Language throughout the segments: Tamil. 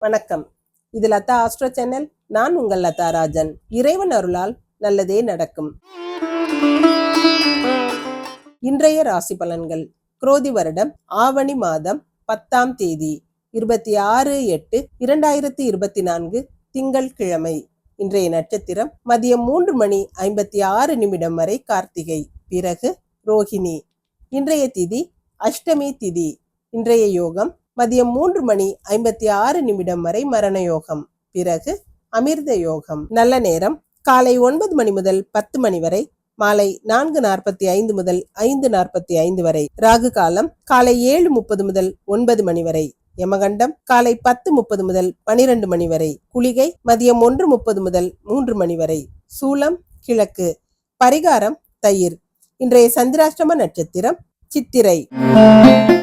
வணக்கம். இது லதா ஆஸ்ட்ரோ சேனல். நான் உங்கள் லதா ராஜன். இறைவன் அருளால் நல்லதே நடக்கும். இன்றைய ராசி பலன்கள். குரோதி வருடம் ஆவணி மாதம் பத்தாம் தேதி இருபத்தி ஆறு எட்டு இரண்டாயிரத்தி இருபத்தி நான்கு திங்கள் கிழமை. இன்றைய நட்சத்திரம் மதியம் மூன்று மணி ஐம்பத்தி ஆறு நிமிடம் வரை கார்த்திகை. பிறகு ரோஹிணி. இன்றைய திதி அஷ்டமி திதி. இன்றைய யோகம் மதியம் மூன்று மணி ஐம்பத்தி ஆறு நிமிடம் வரை மரண யோகம் பிறகு அமிர்த யோகம். நல்ல நேரம். காலை ஒன்பது மணி முதல் பத்து மணி வரை. மாலை நான்கு நாற்பத்தி ஐந்து முதல் ஐந்து நாற்பத்தி ஐந்து வரை. ராகு காலம் காலை ஏழு முப்பது முதல் ஒன்பது மணி வரை. யமகண்டம் காலை பத்து முப்பது முதல் பனிரெண்டு மணி வரை. குளிகை மதியம் ஒன்று முப்பது முதல் மூன்று மணி வரை. சூலம் கிழக்கு. பரிகாரம் தயிர். இன்றைய சந்திராஷ்டம நட்சத்திரம் சித்திரை.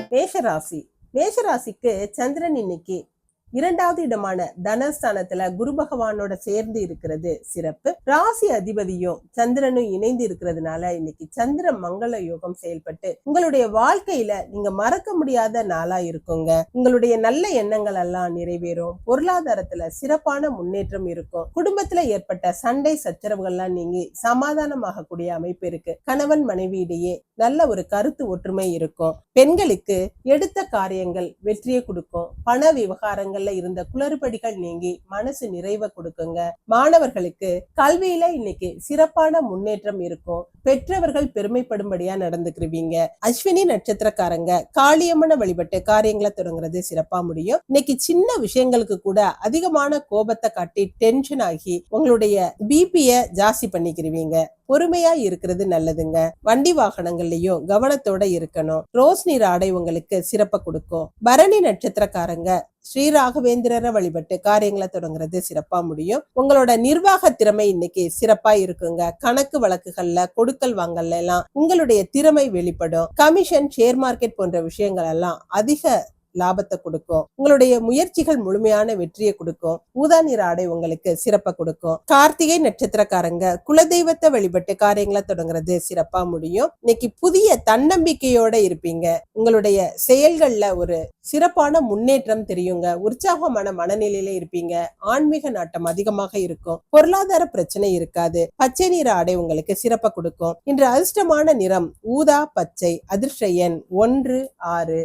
மேஷராசி. மேஷராசிக்கு சந்திரன் இன்னைக்கு இரண்டாவது இடமான தனஸ்தானத்துல குரு பகவானோட சேர்ந்து இருக்கிறது சிறப்பு. ராசி அதிபதியும் சந்திரனும் இணைந்து இருக்கிறதுனால இன்னைக்கு சந்திர மங்கள யோகம் செயல்பட்டு உங்களுடைய வாழ்க்கையில நீங்க மறக்க முடியாத நாளா இருக்குங்க. உங்களுடைய நல்ல எண்ணங்கள் எல்லாம் நிறைவேறும். பொருளாதாரத்துல சிறப்பான முன்னேற்றம் இருக்கும். குடும்பத்துல ஏற்பட்ட சண்டை சச்சரவுகள்லாம் நீங்கி சமாதானமாக கூடிய அமைப்பு இருக்கு. கணவன் மனைவி இடையே நல்ல ஒரு கருத்து ஒற்றுமை இருக்கும். பெண்களுக்கு எடுத்த காரியங்கள் வெற்றியை கொடுக்கும். பண விவகாரங்கள்ல இருந்த குளறுபடிகள் நீங்கி மனசு நிறைவை கொடுக்குங்க. மாணவர்களுக்கு கல்வியில இன்னைக்கு சிறப்பான முன்னேற்றம் இருக்கும். பெற்றவர்கள் பெருமைப்படும்படியா நடந்துக்கிருவீங்க. அஸ்வினி நட்சத்திரக்காரங்க காளியம்மனை வழிபட்டு காரியங்களை தொடங்குறது சிறப்பா முடியும். இன்னைக்கு சின்ன விஷயங்களுக்கு கூட அதிகமான கோபத்தை காட்டி டென்ஷன் ஆகி உங்களுடைய பிபிய ஜாஸ்தி பண்ணிக்கிருவீங்க. பொறுமையா இருக்கிறது நல்லதுங்க. வண்டி வாகனங்கள்லயும் கவனத்தோட இருக்கணும். ரோஸ் நீர் ஆடை உங்களுக்கு சிறப்ப கொடுக்கும். பரணி நட்சத்திரக்காரங்க ஸ்ரீ ராகவேந்திரரை வழிபட்டு காரியங்களை தொடங்குறது சிறப்பா முடியும். உங்களோட நிர்வாக திறமை இன்னைக்கு சிறப்பா இருக்குங்க. கணக்கு வழக்குகள்ல கொடுக்கல் வாங்கல்ல எல்லாம் உங்களுடைய திறமை வெளிப்படும். கமிஷன் ஷேர் மார்க்கெட் போன்ற விஷயங்கள் எல்லாம் அதிக லாபத்தை கொடுக்கும். உங்களுடைய முயற்சிகள் முழுமையான வெற்றியை கொடுக்கும். ஊதா நிற ஆடை உங்களுக்கு சிறப்பை கொடுக்கும். கார்த்திகை நட்சத்திரக்காரங்க குலதெய்வத்தை வழிபட்டு காரியங்களை தொடங்குறது சிறப்பா முடியும். இன்னைக்கு புதிய தன்னம்பிக்கையோட இருப்பீங்க. உங்களுடைய செயல்கள்ல ஒரு சிறப்பான முன்னேற்றம் தெரியுங்க. உற்சாகமான மனநிலையில இருப்பீங்க. ஆன்மீக நாட்டம் அதிகமாக இருக்கும். பொருளாதார பிரச்சனை இருக்காது. பச்சை நிற ஆடை உங்களுக்கு சிறப்பை கொடுக்கும். இன்று அதிர்ஷ்டமான நிறம் ஊதா பச்சை அதிர்ஷ்ட எண் ஒன்று ஆறு.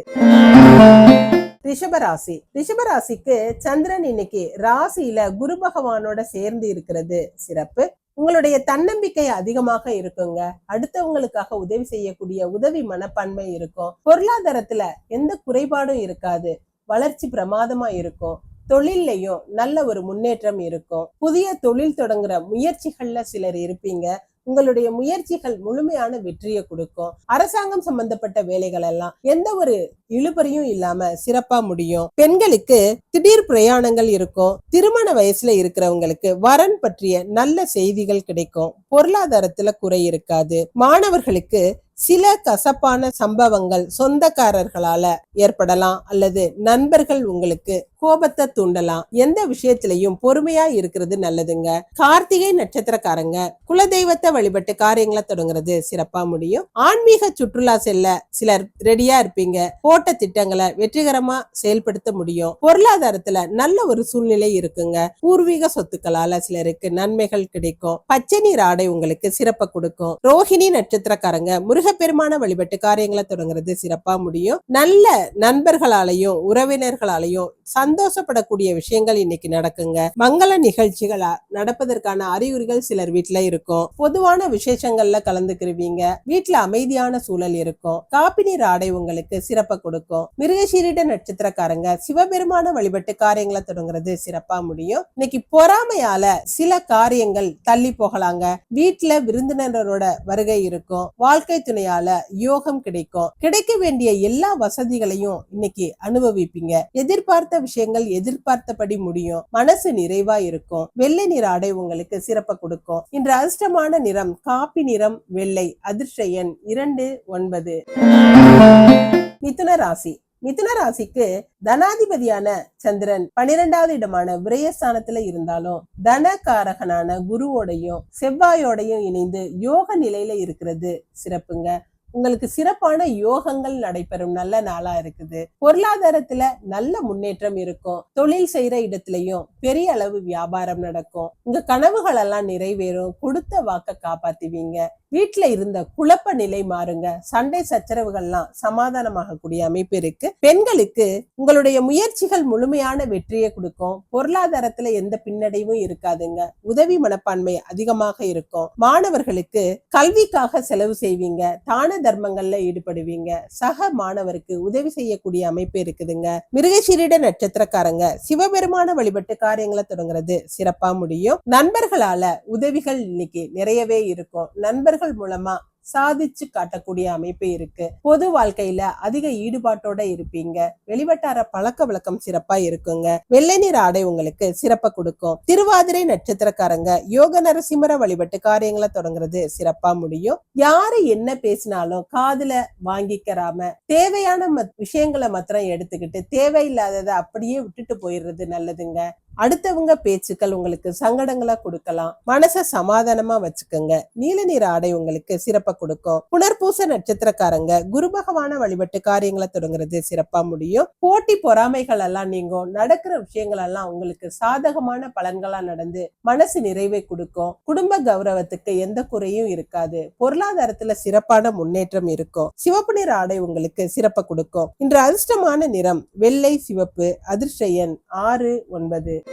ரிஷபராசி. ரிஷபராசிக்கு சந்திரன் இன்னைக்கு ராசியில குரு பகவானோட சேர்ந்து இருக்கிறது. சிறப்பு. உங்களுடைய தன்னம்பிக்கை அதிகமாக இருக்குங்க. அடுத்தவங்களுக்காக உதவி செய்யக்கூடிய உதவி மனப்பான்மை இருக்கும். பொருளாதாரத்துல எந்த குறைபாடும் இருக்காது. வளர்ச்சி பிரமாதமா இருக்கும். தொழில்லையும் நல்ல ஒரு முன்னேற்றம் இருக்கும். புதிய தொழில் தொடங்குற முயற்சிகள்ல சிலர் இருப்பீங்க. உங்களுடைய முயற்சிகள் முழுமையான வெற்றியை கொடுக்கும். அரசாங்கம் சம்பந்தப்பட்ட வேலைகள் எல்லாம் எந்த ஒரு இழுபறியும் இல்லாம சிறப்பா முடியும். பெண்களுக்கு திடீர் பிரயாணங்கள் இருக்கும். திருமண வயசுல இருக்கிறவங்களுக்கு வரன் பற்றிய நல்ல செய்திகள் கிடைக்கும். பொருளாதாரத்துல குறை இருக்காது. மாணவர்களுக்கு சில கசப்பான சம்பவங்கள் சொந்தக்காரர்களால ஏற்படலாம் அல்லது நண்பர்கள் உங்களுக்கு கோபத்தை தூண்டலாம். எந்த விஷயத்திலையும் பொறுமையா இருக்கிறது நல்லதுங்க. கார்த்திகை நட்சத்திரக்காரங்க. குலதெய்வத்தை வழிபட்டு காரியங்களை தொடங்குறது சிறப்பா முடியும். ஆன்மீக சுற்றுலா செல்ல சிலர் ரெடியா இருப்பீங்க. போட்ட திட்டங்களை வெற்றிகரமா செயல்படுத்த முடியும். பொருளாதாரத்துல நல்ல ஒரு சூழ்நிலை இருக்குங்க. பூர்வீக சொத்துக்களால சிலருக்கு நன்மைகள் கிடைக்கும். பச்சை நீர் ஆடை உங்களுக்கு சிறப்பை கொடுக்கும். ரோஹிணி நட்சத்திரக்காரங்க. முருகப்பெருமான வழிபட்டு காரியங்களை தொடங்குறது சிறப்பா முடியும். நல்ல நண்பர்களாலையும் உறவினர்களாலையும் சந்தோஷப்படக்கூடிய விஷயங்கள் இன்னைக்கு நடக்குங்க. மங்கள நிகழ்ச்சிகளா நடப்பதற்கான அறிகுறிகள் சிலர் வீட்டுல இருக்கும். பொதுவான விசேஷங்கள்ல கலந்துக்கிருவீங்க. வீட்டுல அமைதியான சூழல் இருக்கும். காப்பி நீர் ஆடை உங்களுக்கு சிறப்பை கொடுக்கும். மிருகசீரிட நட்சத்திரக்காரங்க சிவபெருமான வழிபட்டு காரியங்களை தொடங்குறது சிறப்பா முடியும். இன்னைக்கு பொறாமையால சில காரியங்கள் தள்ளி போகலாங்க. வீட்டுல விருந்தினரோட வருகை இருக்கும். வாழ்க்கை துணையால யோகம் கிடைக்கும். கிடைக்க வேண்டிய எல்லா வசதிகளையும் இன்னைக்கு அனுபவிப்பீங்க. எதிர்பார்த்த விஷயங்கள் எதிர்பார்த்தபடி முடியும். மனசு நிறைவா இருக்கும். வெள்ளை நிற ஆடை உங்களுக்கு சிறப்ப கொடுக்கும். இன்று அதிர்ஷ்டமான நிறம் காப்பி நிறம் வெள்ளை. அதிர்ஷ்ட எண் இரண்டு ஒன்பது. மிதுன ராசி. மிதுன ராசிக்கு தனாதிபதியான சந்திரன் பனிரெண்டாவது இடமான விரயஸ்தானத்துல இருந்தாலும் தனகாரகனான குருவோடையும் செவ்வாயோடையும் இணைந்து யோக நிலையில இருக்கிறது சிறப்புங்க. உங்களுக்கு சிறப்பான யோகங்கள் நடைபெறும் நல்ல நாளா இருக்குது. பொருளாதாரத்துல நல்ல முன்னேற்றம் இருக்கும். தொழில் செய்யற இடத்துலயும் பெரிய அளவு வியாபாரம் நடக்கும். உங்க கனவுகள் எல்லாம் நிறைவேறும். கொடுத்த வாக்க காப்பாத்துவீங்க. வீட்டுல இருந்த குழப்ப நிலை மாறுங்க. சண்டை சச்சரவுகள்லாம் சமாதானமாகக்கூடிய அமைப்பு இருக்கு. பெண்களுக்கு உங்களுடைய முயற்சிகள் முழுமையான வெற்றியை கொடுக்கும். பொருளாதாரத்துல எந்த பின்னடைவும் இருக்காதுங்க. உதவி மனப்பான்மை அதிகமாக இருக்கும். மாணவர்களுக்கு கல்விக்காக செலவு செய்வீங்க. தான தர்மங்கள்ல ஈடுபடுவீங்க. சக மாணவருக்கு உதவி செய்யக்கூடிய அமைப்பு இருக்குதுங்க. மிருகசீரிட நட்சத்திரக்காரங்க சிவபெருமான வழிபட்டு காரியங்களை தொடங்குறது சிறப்பா முடியும். நண்பர்களால உதவிகள் இன்னைக்கு நிறையவே இருக்கும். நண்பர்கள் மூலமா சாதிச்சு காட்டக்கூடிய அமைப்பு இருக்கு. பொது வாழ்க்கையில அதிக ஈடுபாட்டோட இருப்பீங்க. வெளிவட்டார பழக்க வழக்கம் சிறப்பா இருக்குங்க. வெள்ளை நிற ஆடை உங்களுக்கு சிறப்பை கொடுக்கும். திருவாதிரை நட்சத்திரக்காரங்க யோக நரசிம்மர வழிபட்டு காரியங்களை தொடங்குறது சிறப்பா முடியும். யாரு என்ன பேசினாலும் காதுல வாங்கிக்கிறாம தேவையான மத்- விஷயங்களை மாத்திரம் எடுத்துக்கிட்டு தேவையில்லாததை அப்படியே விட்டுட்டு போயிடுறது நல்லதுங்க. அடுத்தவங்க பேச்சுக்கள் உங்களுக்கு சங்கடங்களா கொடுக்கலாம். மனச சமாதானமா வச்சுக்கோங்க. நீல நிற ஆடை உங்களுக்கு சிறப்பை கொடுக்கும். புனர்பூச நட்சத்திரக்காரங்க குரு பகவான வழிபட்டு காரியங்களை தொடங்குறது சிறப்பா முடியும். போட்டி பொறாமைகள் எல்லாம் நீங்கும். நடக்கிற விஷயங்கள் எல்லாம் உங்களுக்கு சாதகமான பலன்களா நடந்து மனசு நிறைவை கொடுக்கும். குடும்ப கௌரவத்துக்கு எந்த குறையும் இருக்காது. பொருளாதாரத்துல சிறப்பான முன்னேற்றம் இருக்கும். சிவப்பு நிற ஆடை உங்களுக்கு சிறப்பை கொடுக்கும். இன்று அதிர்ஷ்டமான நிறம் வெள்ளை சிவப்பு அதிர்ஷ்ட எண் ஆறு ஒன்பது.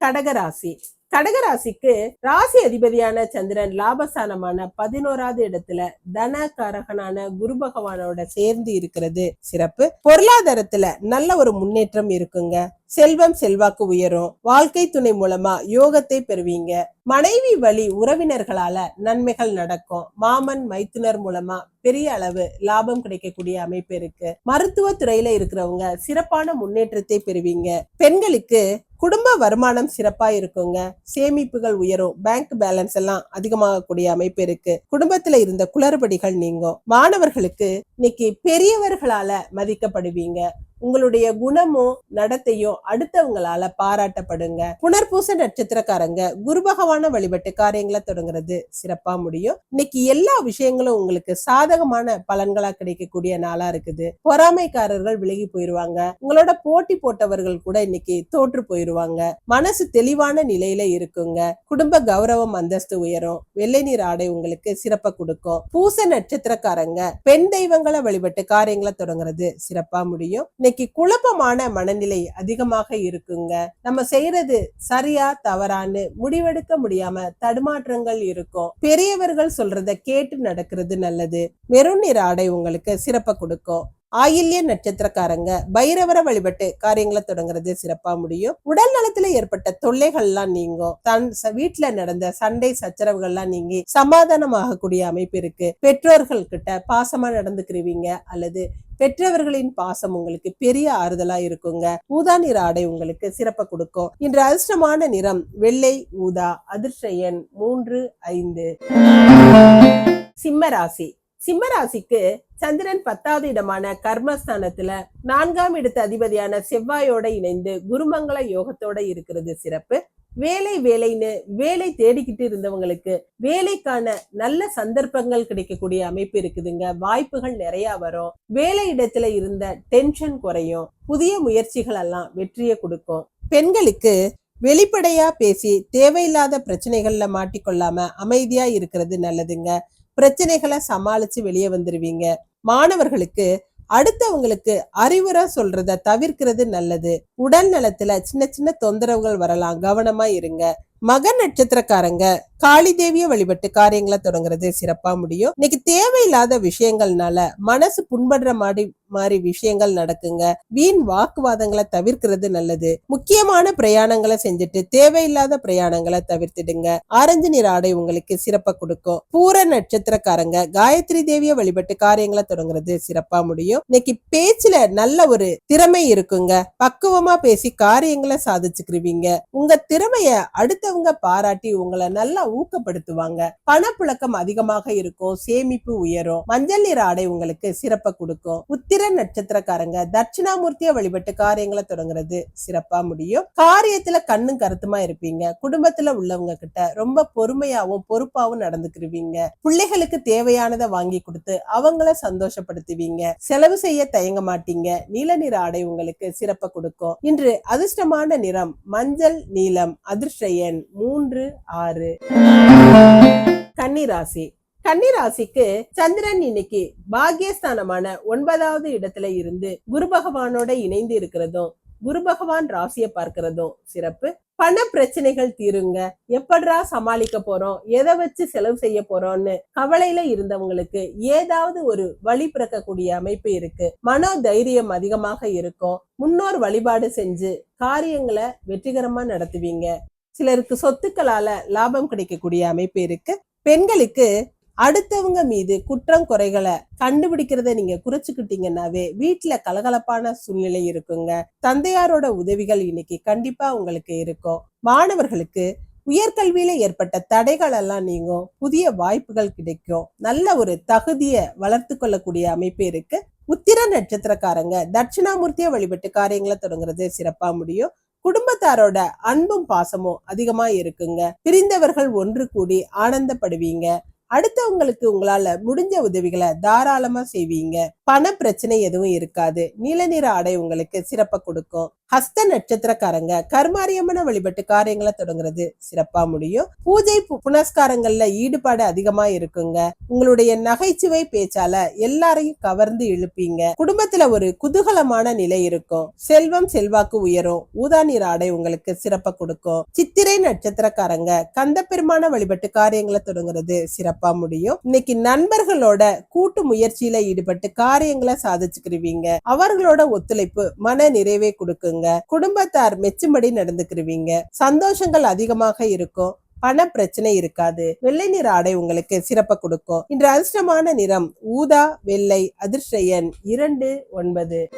கடகராசி. கடகராசிக்கு ராசி அதிபதியான சந்திரன் லாபஸ்தானமான பதினோராவது இடத்துல தனகாரகனான குரு பகவானோட சேர்ந்து இருக்கிறது சிறப்பு. பொருளாதாரத்துல நல்ல ஒரு முன்னேற்றம் இருக்குங்க. செல்வம் செல்வாக்கு உயரும். வாழ்க்கை துணை மூலமா யோகத்தை பெறுவீங்க. மனைவி வழி உறவினர்களால நன்மைகள் நடக்கும். மாமன் மைத்துனர் மூலமா பெரிய அளவு லாபம் கிடைக்கக்கூடிய அமைப்பு இருக்கு. மருத்துவ துறையில இருக்கிறவங்க சிறப்பான முன்னேற்றத்தை பெறுவீங்க. பெண்களுக்கு குடும்ப வருமானம் சிறப்பா இருக்குங்க. சேமிப்புகள் உயரும். பேங்க் பேலன்ஸ் எல்லாம் அதிகமாகக்கூடிய அமைப்பு இருக்கு. குடும்பத்துல இருந்த குளறுபடிகள் நீங்கும். மாணவர்களுக்கு இன்னைக்கு பெரியவர்களால மதிக்கப்படுவீங்க. உங்களுடைய குணமும் நடத்தையும் அடுத்தவங்களால பாராட்டப்படுங்க. புனர்பூச நட்சத்திரக்காரங்க குரு பகவான வழிபட்டு காரியங்களை தொடங்குறது சிறப்பா முடியும். இன்னைக்கு எல்லா விஷயங்களும் உங்களுக்கு சாதகமான பலன்களா கிடைக்கக்கூடிய நாளா இருக்குது. பொறாமைக்காரர்கள் விலகி போயிருவாங்க. உங்களோட போட்டி போட்டவர்கள் கூட இன்னைக்கு தோற்று போயிருவாங்க. மனசு தெளிவான நிலையில இருக்குங்க. குடும்ப கௌரவம் அந்தஸ்து உயரும். வெள்ளை நீர் ஆடை உங்களுக்கு சிறப்ப கொடுக்கும். பூச நட்சத்திரக்காரங்க பெண் தெய்வங்களை வழிபட்டு காரியங்களை தொடங்குறது சிறப்பா முடியும். இன்னைக்கு குழப்பமான மனநிலை அதிகமாக இருக்குங்க. நம்ம செய்யறது சரியா தவறான்னு முடிவெடுக்க முடியாம தடுமாற்றங்கள் இருக்கும். பெரியவர்கள் சொல்றத கேட்டு நடக்கிறது நல்லது. மெருன் நிற ஆடை உங்களுக்கு சிறப்பை கொடுக்கும். ஆயில்ய நட்சத்திரக்காரங்க. பைரவரை வழிபட்டு காரியங்களை தொடங்குறது சிறப்பா முடியும். உடல் நலத்துல ஏற்பட்ட தொல்லைகள்லாம் நீங்கும். தன் ச- வீட்டுல நடந்த சண்டை சச்சரவுகள்லாம் நீங்கி சமாதானமாகக்கூடிய அமைப்பு இருக்கு. பெற்றோர்கள் கிட்ட பாசமா நடந்துக்கிறீங்க அல்லது பெற்றவர்களின் பாசம் உங்களுக்கு பெரிய ஆறுதலா இருக்குங்க. ஊதா நிற ஆடை உங்களுக்கு சிறப்பை கொடுக்கும். இன்று அதிர்ஷ்டமான நிறம் வெள்ளை ஊதா அதிர்ஷ்ட எண் மூன்று ஐந்து. சிம்ம ராசி. சிம்மராசிக்கு சந்திரன் பத்தாவது இடமான கர்மஸ்தானத்துல நான்காம் இடத்து அதிபதியான செவ்வாயோட இணைந்து குருமங்கள யோகத்தோட இருக்கிறது சிறப்பு. வேலை வேலைன்னு வேலை தேடிக்கிட்டு இருந்தவங்களுக்கு வேலைக்கான நல்ல சந்தர்ப்பங்கள் கிடைக்கக்கூடிய அமைப்பு இருக்குதுங்க. வாய்ப்புகள் நிறைய வரும். வேலை இடத்துல இருந்த டென்ஷன் குறையும். புதிய முயற்சிகள் எல்லாம் வெற்றியை கொடுக்கும். பெண்களுக்கு வெளிப்படையா பேசி தேவையில்லாத பிரச்சனைகள்ல மாட்டிக்கொள்ளாம அமைதியா இருக்கிறது நல்லதுங்க. பிரச்சனைகளை சமாளிச்சு வெளியே வந்துருவீங்க. மாணவர்களுக்கு அடுத்தவங்களுக்கு அறிவுரை சொல்றத தவிர்க்கிறது நல்லது. உடல் நலத்துல சின்ன சின்ன தொந்தரவுகள் வரலாம். கவனமா இருங்க. மக நட்சத்திரக்காரங்க காளி தேவிய வழிபட்டு காரியங்களை தொடங்குறது சிறப்பா முடியும். இன்னைக்கு தேவையில்லாத விஷயங்கள்னால மனசு புண்படுற மாதிரி மாதிரி விஷயங்கள் நடக்குங்க. வீண் வாக்குவாதங்களை தவிர்க்கிறது நல்லது. முக்கியமான பிரயாணங்களை செஞ்சுட்டு தேவையில்லாத பிரயாணங்களை தவிர்த்துடுங்க. ஆரஞ்சு நிற ஆடை உங்களுக்கு சிறப்பா கொடுக்கும். பூர நட்சத்திரக்காரங்க காயத்ரி தேவிய வழிபட்டு காரியங்களை தொடங்குறது சிறப்பா முடியும். இன்னைக்கு பேச்சுல நல்ல ஒரு திறமை இருக்குங்க. பக்குவமா பேசி காரியங்களை சாதிச்சுக்கிருவீங்க. உங்க திறமைய அடுத்தவங்க பாராட்டி உங்களை நல்லா ஊக்கப்படுத்துவாங்க. பணப்புழக்கம் அதிகமாக இருக்கும் சேமிப்பு உயரும் மஞ்சள் நிற ஆடை உங்களுக்கு சிறப்ப கொடுக்கும். உத்திர நட்சத்திரக்காரங்க தட்சிணாமூர்த்திய வழிபட்டு காரியங்களை தொடங்குறது சிறப்பா முடியும். காரியத்துல கண்ணும் கருத்துமா இருப்பீங்க. குடும்பத்துல உள்ளவங்க கிட்ட ரொம்ப பொறுமையாவும் பொறுப்பாவும் நடந்துக்கிருவீங்க. பிள்ளைகளுக்கு தேவையானதை வாங்கி கொடுத்து அவங்கள சந்தோஷப்படுத்துவீங்க. செலவு செய்ய தயங்க மாட்டீங்க. நீல நிற ஆடை உங்களுக்கு சிறப்பை கொடுக்கும். இன்று அதிர்ஷ்டமான நிறம் மஞ்சள் நீலம் அதிர்ஷ்ட எண் மூன்று ஆறு. கன்னிராசி. கன்னிராசிக்கு சந்திரன் இன்னைக்கு பாகியஸ்தானமான ஒன்பதாவது இடத்துல இருந்து குரு பகவானோட இணைந்து இருக்கிறதும் குரு பகவான் ராசியை பார்க்கிறதும் சிறப்பு. பண பிரச்சனைகள் தீருங்க. எப்படா சமாளிக்க போறோம்? எதை வச்சு செலவு செய்ய போறோம்னு கவலையில இருந்தவங்களுக்கு ஏதாவது ஒரு வழி பிறக்கக்கூடிய அமைப்பு இருக்கு. மனோ தைரியம் அதிகமாக இருக்கும். முன்னோர் வழிபாடு செஞ்சு காரியங்களை வெற்றிகரமா நடத்துவீங்க. சிலருக்கு சொத்துக்களால லாபம் கிடைக்கக்கூடிய அமைப்பு இருக்கு. பெண்களுக்கு அடுத்தவங்க மீது குற்றம் குறைகளை கண்டுபிடிக்கிறத நீங்க குறைச்சுக்கிட்டீங்கன்னாவே வீட்டுல கலகலப்பான சூழ்நிலை இருக்குங்க. தந்தையாரோட உதவிகள் இன்னைக்கு கண்டிப்பா உங்களுக்கு இருக்கும். மாணவர்களுக்கு உயர்கல்வியில ஏற்பட்ட தடைகள் எல்லாம் நீங்கும். புதிய வாய்ப்புகள் கிடைக்கும். நல்ல ஒரு தகுதியை வளர்த்து கொள்ளக்கூடிய அமைப்பு இருக்கு. உத்திர நட்சத்திரக்காரங்க தட்சிணாமூர்த்தியை வழிபட்டு காரியங்களை தொடங்குறது சிறப்பா முடியும். குடும்பத்தாரோட அன்பும் பாசமும் அதிகமா இருக்குங்க. பிரிந்தவர்கள் ஒன்று கூடி ஆனந்தப்படுவீங்க. அடுத்தவங்களுக்கு உங்களால முடிஞ்ச உதவிகளை தாராளமா செய்வீங்க. பண பிரச்சனை எதுவும் இருக்காது. நீல நிற ஆடை உங்களுக்கு சிறப்பை கொடுக்கும். ஹஸ்த நட்சத்திரக்காரங்க கர்மாரியம்மன வழிபட்டு காரியங்களை தொடங்குறது சிறப்பா முடியும். பூஜை பு- புனஸ்காரங்கள்ல ஈடுபாடு அதிகமா இருக்குங்க. உங்களுடைய நகைச்சுவை பேச்சால எல்லாரையும் கவர்ந்து இழுப்பீங்க. குடும்பத்துல ஒரு குதூகலமான நிலை இருக்கும். செல்வம் செல்வாக்கு உயரும். ஊதா நீர் ஆடை உங்களுக்கு சிறப்பா கொடுக்கும். சித்திரை நட்சத்திரக்காரங்க கந்த பெருமான வழிபட்டு காரியங்களை தொடங்குறது சிறப்பா முடியும். இன்னைக்கு நண்பர்களோட கூட்டு முயற்சியில ஈடுபட்டு காரியங்களை சாதிச்சுக்கிருவீங்க. அவர்களோட ஒத்துழைப்பு மன நிறைவை கொடுக்குங்க. குடும்பத்தார் மெச்சும்படி நடந்துக்கிருவீங்க. சந்தோஷங்கள் அதிகமாக இருக்கும். பண பிரச்சனை இருக்காது. வெள்ளை நிற ஆடை உங்களுக்கு சிறப்பை கொடுக்கும். இன்று அதிர்ஷ்டமான நிறம் ஊதா வெள்ளை அதிர்ஷ்ட எண் இரண்டு ஒன்பது.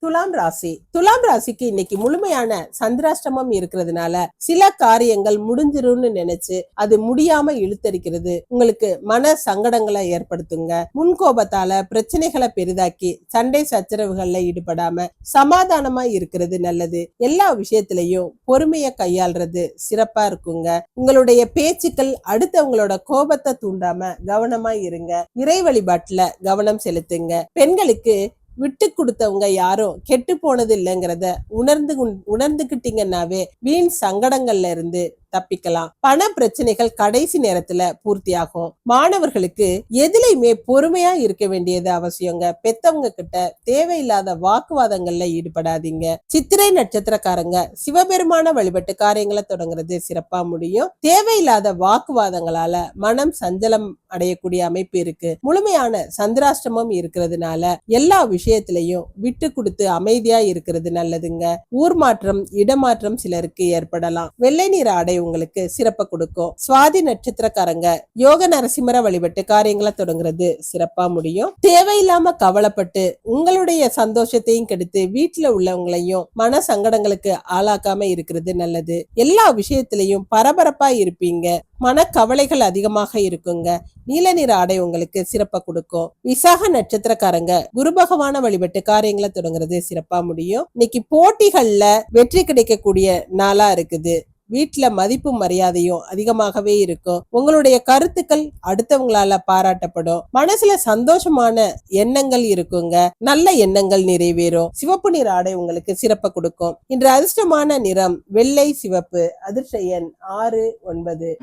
துலாம் ராசி. துலாம் ராசிக்கு இன்னைக்கு முழுமையான சந்திராஷ்டமம் இருக்கிறதுனால சில காரியங்கள் முடிஞ்சிரும்னு நினைச்சு அது முடியாம இழுத்தடிக்கிறது. உங்களுக்கு மன சங்கடங்களை ஏற்படுத்துங்க. முன்கோபத்தால பிரச்சனைகளை பெரிதாக்கி சண்டை சச்சரவுகள்ல ஈடுபடாம சமாதானமா இருக்கிறது நல்லது. எல்லா விஷயத்திலையும் பொறுமைய கையாள்றது சிறப்பா இருக்குங்க. உங்களுடைய பேச்சுக்கள் அடுத்தவங்களோட கோபத்தை தூண்டாம கவனமா இருங்க. இறை வழிபாட்டுல கவனம் செலுத்துங்க. பெண்களுக்கு விட்டு கொடுத்தவங்க யாரும் கெட்டு போனது இல்லைங்கிறத உணர்ந்து கொண்- உணர்ந்துகிட்டீங்கன்னாவே வீண் சங்கடங்கள்ல இருந்து தப்பிக்கலாம். பண பிரச்சனைகள் கடைசி நேரத்துல பூர்த்தியாகும். மாணவர்களுக்கு எதிலையுமே பொறுமையா இருக்க வேண்டியது அவசியங்க. பெத்தவங்க கிட்ட தேவையில்லாத வாக்குவாதங்கள்ல ஈடுபடாதீங்க. சித்திரை நட்சத்திரக்காரங்க சிவபெருமான வழிபட்டு காரியங்களை தொடங்குறது சிறப்பா முடியும். தேவையில்லாத வாக்குவாதங்களால மனம் சஞ்சலம் அடையக்கூடிய அமைப்பு இருக்கு. முழுமையான சந்திராஷ்டமம் இருக்கிறதுனால எல்லா விஷயத்திலையும் விட்டு கொடுத்து அமைதியா இருக்கிறது நல்லதுங்க. ஊர் மாற்றம் இடமாற்றம் சிலருக்கு ஏற்படலாம். வெள்ளை நிற ஆடை உங்களுக்கு சிறப்பை கொடுக்கும். சுவாதி நட்சத்திரக்காரங்க யோக நரசிம்மர வழிபட்டு காரியங்களை தொடங்குறது சிறப்பா முடியும். தேவையில்லாம கவலைப்பட்டு உங்களுடைய சந்தோஷத்தையும் கெடுத்து வீட்டுல உள்ளவங்களையும் மன சங்கடங்களுக்கு ஆளாக்காம இருக்கிறது நல்லது. எல்லா விஷயத்திலையும் பரபரப்பா இருப்பீங்க. மனக்கவலைகள் அதிகமாக இருக்குங்க. நீல நிற ஆடை உங்களுக்கு சிறப்பை கொடுக்கும். விசாக நட்சத்திரக்காரங்க குரு பகவான வழிபட்டு காரியங்களை தொடங்குறது சிறப்பா முடியும். இன்னைக்கு போட்டிகள்ல வெற்றி கிடைக்கக்கூடிய நாளா இருக்குது. வீட்டில் மதிப்பு மரியாதையும் அதிகமாகவே இருக்கும். உங்களுடைய கருத்துக்கள் அடுத்தவங்களால பாராட்டப்படும். மனசுல சந்தோஷமான எண்ணங்கள் இருக்குங்க. நல்ல எண்ணங்கள் நிறைவேறும். சிவப்பு நிற ஆடை உங்களுக்கு சிறப்பை கொடுக்கும். இன்று அதிர்ஷ்டமான நிறம் வெள்ளை சிவப்பு. அதிர்ஷ்ட எண் ஆறு ஒன்பது.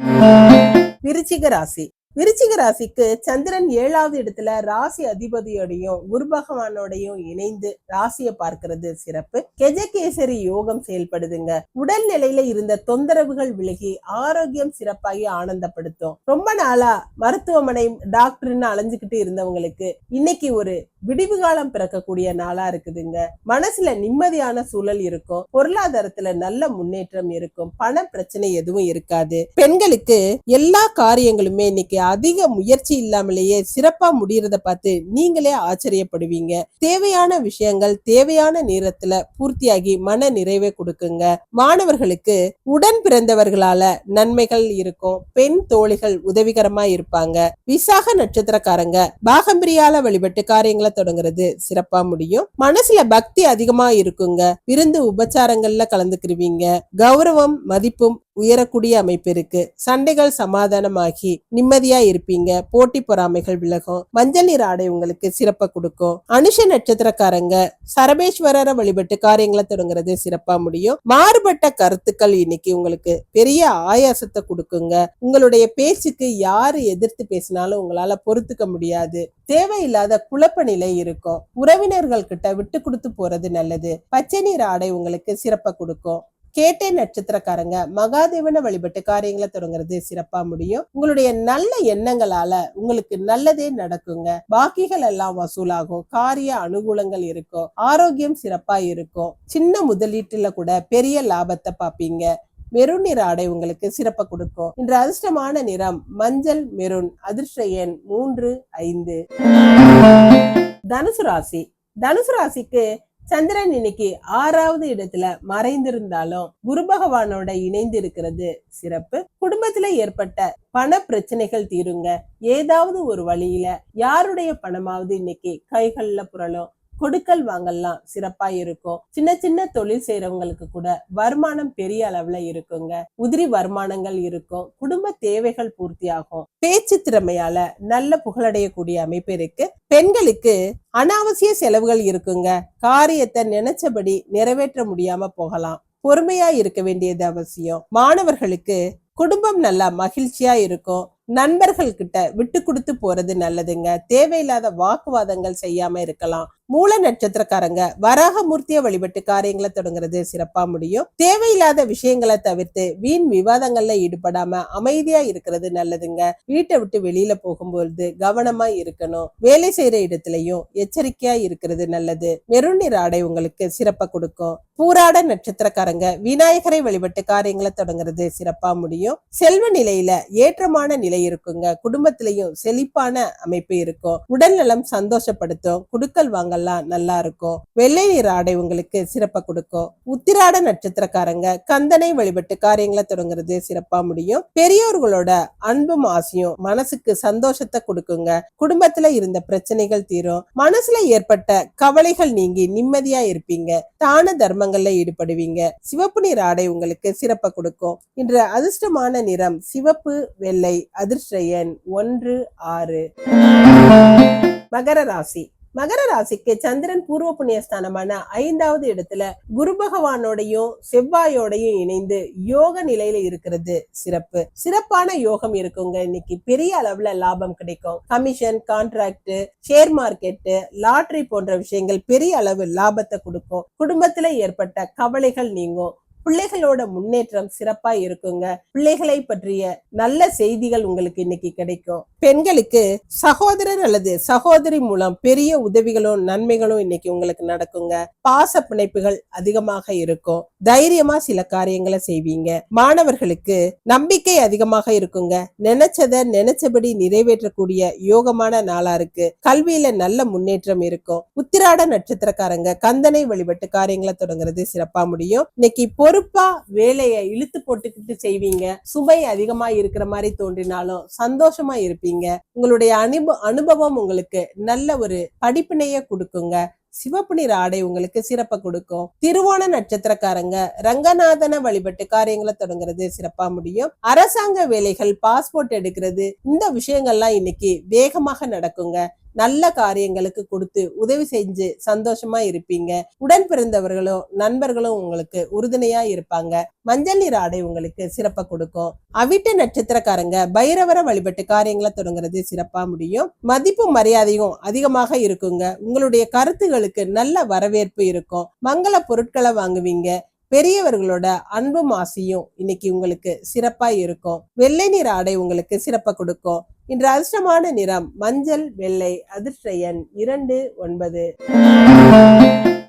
விருச்சிக ராசி. விருச்சிக ராசிக்கு சந்திரன் ஏழாவது இடத்துல ராசி அதிபதியோடையும் குரு பகவானோடையும் இணைந்து ராசியை பார்க்கிறது சிறப்பு. கெஜகேசரி யோகம் செயல்படுதுங்க. உடல் நிலையில இருந்த தொந்தரவுகள் விலகி ஆரோக்கியம் சிறப்பாகி ஆனந்தப்படுத்தும். ரொம்ப நாளா மருத்துவமனை டாக்டர்னு அலைஞ்சுக்கிட்டு இருந்தவங்களுக்கு இன்னைக்கு ஒரு விடிவு காலம் பிறக்கக்கூடிய நாளா இருக்குதுங்க. மனசுல நிம்மதியான சூழல் இருக்கும். பொருளாதாரத்துல நல்ல முன்னேற்றம் இருக்கும். பண பிரச்சனை எதுவும் இருக்காது. பெண்களுக்கு எல்லா காரியங்களுமே இன்னைக்கு அதிக முயற்சி இல்லாமலேயே சிறப்பா முடியறத பார்த்து நீங்களே ஆச்சரியப்படுவீங்க. தேவையான விஷயங்கள் தேவையான நேரத்துல பூர்த்தியாகி மன நிறைவை கொடுக்குங்க. மாணவர்களுக்கு உடன் பிறந்தவர்களால நன்மைகள் இருக்கும். பெண் தோழிகள் உதவிகரமா இருப்பாங்க. விசாக நட்சத்திரக்காரங்க பாகம்பிரியால வழிபட்டு காரியங்களை தொடங்குறது சிறப்பா முடியும். மனசுல பக்தி அதிகமா இருக்குங்க. விருந்து உபச்சாரங்கள்ல கலந்துக்கிருவீங்க. கௌரவம் மதிப்பும் உயரக்கூடிய அமைப்பு இருக்கு. சண்டைகள் சமாதானமாகி நிம்மதியா இருப்பீங்க. போட்டி பொறாமைகள் விலகும். மஞ்சள் நீர் ஆடை உங்களுக்கு சிறப்பை கொடுக்கும். அனுஷ நட்சத்திரக்காரங்க சரபேஸ்வரரை வழிபட்டு காரியங்களை தொடங்குறது சிறப்பா முடியும். மாறுபட்ட கருத்துக்கள் இன்னைக்கு உங்களுக்கு பெரிய ஆயாசத்தை கொடுக்குங்க. உங்களுடைய பேச்சுக்கு யாரு எதிர்த்து பேசினாலும் உங்களால பொறுத்துக்க முடியாது. தேவையில்லாத குழப்ப நிலை இருக்கும். உறவினர்கள் கிட்ட விட்டு கொடுத்து போறது நல்லது. பச்சை நீர் ஆடை உங்களுக்கு சிறப்பை கொடுக்கும். கேட்டே நட்சத்திரக்காரங்க மகாதேவனை வழிபட்டு காரியங்களை தொடங்குறது சிறப்பா முடியும். உங்களுடைய நல்ல எண்ணங்களால உங்களுக்கு நல்லதே நடக்குங்க. பாக்கிகள் எல்லாம் வசூலாகும். காரிய அனுகூலங்கள் இருக்கும். ஆரோக்கியம் சிறப்பா இருக்கும். சின்ன முதலீட்டுல கூட பெரிய லாபத்தை பாப்பீங்க. மெரூன் நிற ஆடை உங்களுக்கு சிறப்பை கொடுக்கும். இன்று அதிர்ஷ்டமான நிறம் மஞ்சள் மெரூன் அதிர்ஷ்ட எண் மூன்று ஐந்து. தனுசு ராசி. தனுசு ராசிக்கு சந்திரன் இன்னைக்கு ஆறாவது இடத்துல மறைந்திருந்தாலும் குரு பகவானோட இணைந்து இருக்கிறது சிறப்பு. குடும்பத்துல ஏற்பட்ட பண பிரச்சனைகள் தீருங்க. ஏதாவது ஒரு வழியில யாருடைய பணமாவது இன்னைக்கு கைகள்ல புரளும்? கொடுக்கல் வாங்கல்லாம் சிறப்பா இருக்கும். சின்ன சின்ன தொழில் செய்யறவங்களுக்கு கூட வருமானம் பெரிய அளவுல இருக்குங்க. உதிரி வருமானங்கள் இருக்கும். குடும்ப தேவைகள் பூர்த்தியாகும். பேச்சு திறமையால நல்ல புகழடையக்கூடிய அமைப்பு இருக்கு. பெண்களுக்கு அனாவசிய செலவுகள் இருக்குங்க. காரியத்தை நினைச்சபடி நிறைவேற்ற முடியாம போகலாம். பொறுமையா இருக்க வேண்டியது அவசியம். மாணவர்களுக்கு குடும்பம் நல்லா மகிழ்ச்சியா இருக்கும். நண்பர்கள் கிட்ட விட்டு கொடுத்து போறது நல்லதுங்க. தேவையில்லாத வாக்குவாதங்கள் செய்யாம இருக்கலாம். மூல நட்சத்திரக்காரங்க வராகமூர்த்திய வழிபட்டு காரியங்களை தொடங்குறது சிறப்பா முடியும். தேவையில்லாத விஷயங்களை தவிர்த்து வீண் விவாதங்கள்ல ஈடுபடாம அமைதியா இருக்கிறது நல்லதுங்க. வீட்டை விட்டு வெளியில போகும்பொழுது கவனமா இருக்கணும். வேலை செய்யற இடத்துலயும் எச்சரிக்கையா இருக்கிறது நல்லது. மெருநீர் நிற ஆடை உங்களுக்கு சிறப்பா கொடுக்கும். பூராட நட்சத்திரக்காரங்க விநாயகரை வழிபட்டு காரியங்களை தொடங்குறது சிறப்பா முடியும். செல்வ நிலையில ஏற்றமான நிலை இருக்குங்க. குடும்பத்திலையும் செழிப்பான அமைப்பு இருக்கும். உடல் நலம் சந்தோஷப்படுத்தும். குடுக்கல் வாங்கலாம் நல்லா இருக்கும். வெள்ளை நிற ஆடை உங்களுக்கு சிறப்பை கொடுக்கும். உத்திராட நட்சத்திரக்காரங்க கந்தனை வழிபட்டு காரியங்களை தொடங்குறது சிறப்பா முடியும். பெரியோர்களோட அன்பும் ஆசையும் மனசுக்கு சந்தோஷத்தை கொடுக்குங்க. குடும்பத்துல இருந்த பிரச்சனைகள் தீரும். மனசுல ஏற்பட்ட கவலைகள் நீங்கி நிம்மதியா இருப்பீங்க. தான தர்மங்கள்ல ஈடுபடுவீங்க. சிவப்பு நிற ஆடை உங்களுக்கு சிறப்பை கொடுக்கும். இன்று அதிர்ஷ்டமான நிறம் சிவப்பு வெள்ளை அதிர்ஷ்ட எண் ஒன்று ஆறு. மகர ராசி. மகர ராசிக்கு சந்திரன் பூர்வ புண்ணியஸ்தானமான ஐந்தாவது இடத்துல குரு பகவானோடையும் செவ்வாயோடையும் இணைந்து யோக நிலையில இருக்கிறது. சிறப்பு. சிறப்பான யோகம் இருக்குங்க. இன்னைக்கு பெரிய அளவுல லாபம் கிடைக்கும். Commission contract share market lottery போன்ற விஷயங்கள் பெரிய அளவு லாபத்தை கொடுக்கும். குடும்பத்துல ஏற்பட்ட கவலைகள் நீங்கும். பிள்ளைகளோட முன்னேற்றம் சிறப்பா இருக்குங்க. பிள்ளைகளை பற்றிய நல்ல செய்திகள் உங்களுக்கு இன்னைக்கு கிடைக்கும். பெண்களுக்கு சகோதரர் அல்லது சகோதரி மூலம் பெரிய உதவிகளும் நன்மைகளும் இன்னைக்கு உங்களுக்கு நடக்குங்க. பாச பிணைப்புகள் அதிகமாக இருக்கும். தைரியமா சில காரியங்களை செய்வீங்க. மாணவர்களுக்கு நம்பிக்கை அதிகமாக இருக்குங்க. நினைச்சத நினைச்சபடி நிறைவேற்றக்கூடிய யோகமான நாளா இருக்கு. கல்வியில நல்ல முன்னேற்றம் இருக்கும். உத்திராட நட்சத்திரக்காரங்க கந்தனை வழிபட்டு காரியங்களை தொடங்குறது சிறப்பா முடியும். இன்னைக்கு கருப்பா வேலையை இழுத்து போட்டுக்கிட்டு செய்வீங்க. சுமை அதிகமா இருக்கிற மாதிரி தோன்றினாலும் சந்தோஷமா இருப்பீங்க. உங்களுடைய அனுப அனுபவம் உங்களுக்கு நல்ல ஒரு படிப்பினைய கொடுக்குங்க. சிவப்பு நிற ஆடை உங்களுக்கு சிறப்பை கொடுக்கும். திருவோண நட்சத்திரக்காரங்க ரங்கநாதன வழிபட்டு காரியங்களை தொடங்குறது சிறப்பா முடியும். அரசாங்க வேலைகள் பாஸ்போர்ட் எடுக்கிறது இந்த விஷயங்கள்லாம் இன்னைக்கு வேகமாக நடக்குங்க. நல்ல காரியங்களுக்கு கொடுத்து உதவி செஞ்சு சந்தோஷமா இருப்பீங்க. உடன் பிறந்தவர்களும் நண்பர்களும் உங்களுக்கு உறுதுணையா இருப்பாங்க. மஞ்சள் நீர் ஆடை உங்களுக்கு சிறப்பா கொடுக்கும். அவிட்ட நட்சத்திரக்காரங்க பைரவரை வழிபட்டு காரியங்களை தொடங்குறது சிறப்பா முடியும். மதிப்பும் மரியாதையும் அதிகமாக இருக்குங்க. உங்களுடைய கருத்துகளுக்கு நல்ல வரவேற்பு இருக்கும். மங்கள பொருட்களை வாங்குவீங்க. பெரியவர்களோட அன்பும் ஆசையும் இன்னைக்கு உங்களுக்கு சிறப்பா இருக்கும். வெள்ளை நிற ஆடை உங்களுக்கு சிறப்பா கொடுக்கும். இன்று அதிர்ஷ்டமான நிறம் மஞ்சள் வெள்ளை அதிர்ஷ்ட எண் இரண்டு ஒன்பது.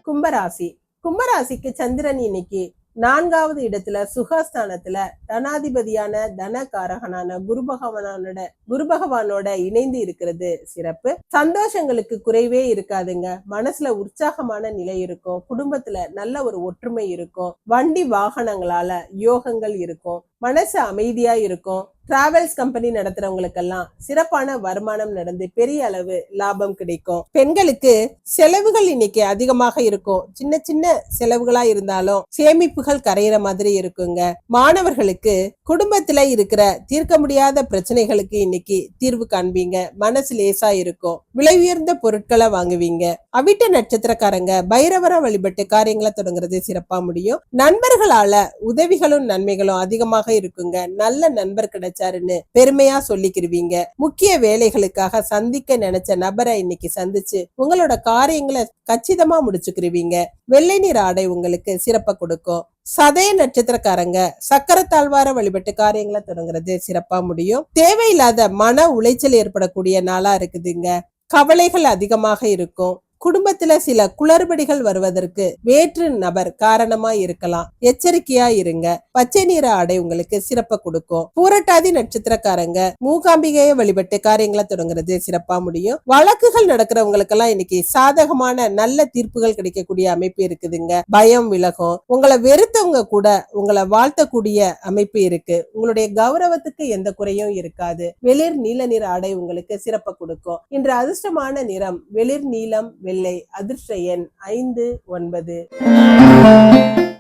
கும்பராசி. கும்பராசிக்கு சந்திரன் இன்னைக்கு நான்காவது இடத்துல சுகஸ்தானத்துல தனாதிபதியான தனகாரகனான குரு பகவானோட குரு பகவானோட இணைந்து இருக்கிறது சிறப்பு. சந்தோஷங்களுக்கு குறைவே இருக்காதுங்க. மனசுல உற்சாகமான நிலை இருக்கும். குடும்பத்துல நல்ல ஒரு ஒற்றுமை இருக்கும். வண்டி வாகனங்களால யோகங்கள் இருக்கும். மனசு அமைதியா இருக்கும். டிராவல்ஸ் கம்பெனி நடத்துறவங்களுக்கெல்லாம் சிறப்பான வருமானம் நடந்து பெரிய அளவு லாபம் கிடைக்கும். பெண்களுக்கு செலவுகள் இன்னைக்கு அதிகமாக இருக்கும். சின்ன சின்ன செலவுகளா இருந்தாலும் சேமிப்புகள் கரையிற மாதிரி இருக்குங்க. மாணவர்களுக்கு குடும்பத்துல இருக்கிற தீர்க்க முடியாத பிரச்சனைகளுக்கு இன்னைக்கு தீர்வு காண்பீங்க. மனசு லேசா இருக்கும். விலை உயர்ந்த பொருட்களை வாங்குவீங்க. அவிட்ட நட்சத்திரக்காரங்க பைரவர வழிபட்டு காரியங்களை தொடங்குறது சிறப்பா முடியும். நண்பர்களால உதவிகளும் நன்மைகளும் அதிகமாக இருக்குங்க. நல்ல நண்பர் நினைச்சாருன்னு பெருமையா சொல்லிக்கிருவீங்க. முக்கிய வேலைகளுக்காக சந்திக்க நினைச்ச நபரை இன்னைக்கு சந்திச்சு உங்களோட காரியங்களை கச்சிதமா முடிச்சுக்கிருவீங்க. வெள்ளை நீர் ஆடை உங்களுக்கு சிறப்பை கொடுக்கும். சதய நட்சத்திரக்காரங்க சக்கர தாழ்வார வழிபட்டு காரியங்களை தொடங்குறது சிறப்பா முடியும். தேவையில்லாத மன உளைச்சல் ஏற்படக்கூடிய நாளா இருக்குதுங்க. கவலைகள் அதிகமாக இருக்கும். குடும்பத்துல சில குளறுபடிகள் வருவதற்கு வேற்று நபர் காரணமா இருக்கலாம். எச்சரிக்கையா இருங்க. பச்சை நிற ஆடை உங்களுக்கு சிறப்ப கொடுக்கும். பூரட்டாதி நட்சத்திரக்காரங்க மூகாம்பிகையை வழிபட்டு காரியங்களை தொடங்குறது சிறப்பா முடியும். வழக்குகள் நடக்கிறவங்களுக்கெல்லாம் இன்னைக்கு சாதகமான நல்ல தீர்ப்புகள் கிடைக்கக்கூடிய அமைப்பு இருக்குதுங்க. பயம் விலகும். உங்களை வெறுத்தவங்க கூட உங்களை வாழ்த்தக்கூடிய அமைப்பு இருக்கு. உங்களுடைய கௌரவத்துக்கு எந்த குறையும் இருக்காது. வெளிர் நீல நிற ஆடை உங்களுக்கு சிறப்ப கொடுக்கும். இன்று அதிர்ஷ்டமான நிறம் வெளிர் நீலம் வெள்ளை அதிர்ஷ்ட எண் ஐந்து ஒன்பது.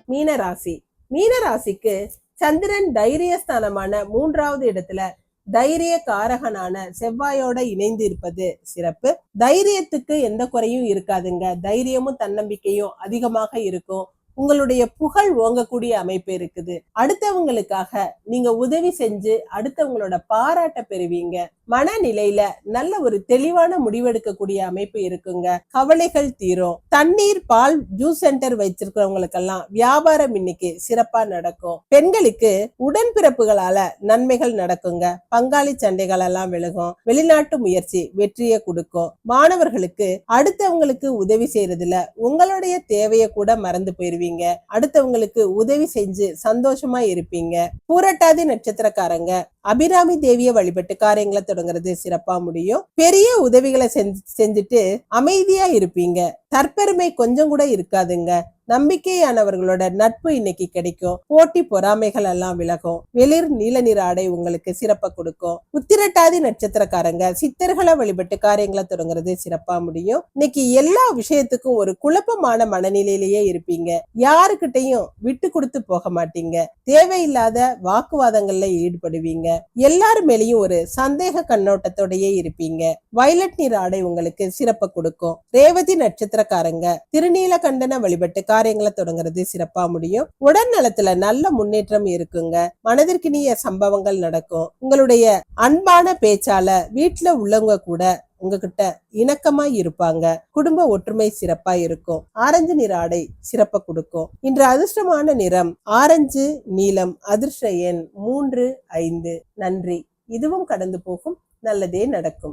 மீனராசி. மீனராசிக்கு சந்திரன் தைரியஸ்தானமான மூன்றாவது இடத்துல தைரிய காரகனான செவ்வாயோட இணைந்து இருப்பது சிறப்பு. தைரியத்துக்கு எந்த குறையும் இருக்காதுங்க. தைரியமும் தன்னம்பிக்கையும் அதிகமாக இருக்கும். உங்களுடைய புகழ் ஓங்கக்கூடிய அமைப்பு இருக்குது. அடுத்தவங்களுக்காக நீங்க உதவி செஞ்சு அடுத்தவங்களோட பாராட்ட பெறுவீங்க. மனநிலையில நல்ல ஒரு தெளிவான முடிவெடுக்கக்கூடிய அமைப்பு இருக்குங்க. கவலைகள் தீரும். தண்ணீர் பால் ஜூஸ் சென்டர் வச்சிருக்கிறவங்களுக்கெல்லாம் வியாபாரம் இன்னைக்கு சிறப்பா நடக்கும். பெண்களுக்கு உடன்பிறப்புகளால நன்மைகள் நடக்குங்க. பங்காளி சண்டைகள் எல்லாம் விலகும். வெளிநாட்டு முயற்சி வெற்றியை கொடுக்கும். மாணவர்களுக்கு அடுத்தவங்களுக்கு உதவி செய்யறதுல உங்களுடைய தேவையை கூட மறந்து போயிருவீங்க. அடுத்தவங்களுக்கு உதவி செஞ்சு சந்தோஷமா இருப்பீங்க. பூரட்டாதி நட்சத்திரக்காரங்க அபிராமி தேவிய வழிபட்டு காரியங்களை தொடங்குறது சிறப்பா முடியும். பெரிய உதவிகளை செஞ்சு செஞ்சுட்டு அமைதியா இருப்பீங்க. தற்பெருமை கொஞ்சம் கூட இருக்காதுங்க. நம்பிக்கையானவர்களோட நட்பு இன்னைக்கு கிடைக்கும். போட்டி பொறாமைகள் எல்லாம் விலகும். வெளிர் நீல நிற ஆடை உங்களுக்கு சிறப்பா கொடுக்கும். உத்திரட்டாதி நட்சத்திரக்காரங்க சித்தர்களை வழிபட்டு காரியங்களை தொடங்குறது சிறப்பா முடியும். இன்னைக்கு எல்லா விஷயத்துக்கும் ஒரு குழப்பமான மனநிலையிலேயே இருப்பீங்க. யாருக்கிட்டையும் விட்டு கொடுத்து போக மாட்டீங்க. தேவையில்லாத வாக்குவாதங்கள்ல ஈடுபடுவீங்க. எல்லாரு மேலேயும் ஒரு சந்தேக கண்ணோட்டத்தோடயே இருப்பீங்க. வயலட் நிற ஆடை உங்களுக்கு சிறப்பை கொடுக்கும். ரேவதி நட்சத்திரக்காரங்க திருநீலகண்டன வழிபட்டு காரியங்களை தொடங்குறது சிறப்பா முடியும். உடல் நலத்துல நல்ல முன்னேற்றம் இருக்குங்க. மனதிற்கினிய சம்பவங்கள் நடக்கும். உங்களுடைய அன்பான பேச்சால வீட்டுல உள்ளவங்க கூட உங்ககிட்ட இணக்கமா இருப்பாங்க. குடும்ப ஒற்றுமை சிறப்பா இருக்கும். ஆரஞ்சு நிற ஆடை சிறப்ப கொடுக்கும். இன்று அதிர்ஷ்டமான நிறம் ஆரஞ்சு நீலம் அதிர்ஷ்ட எண் மூன்று ஐந்து. நன்றி. இதுவும் கடந்து போகும். நல்லதே நடக்கும்.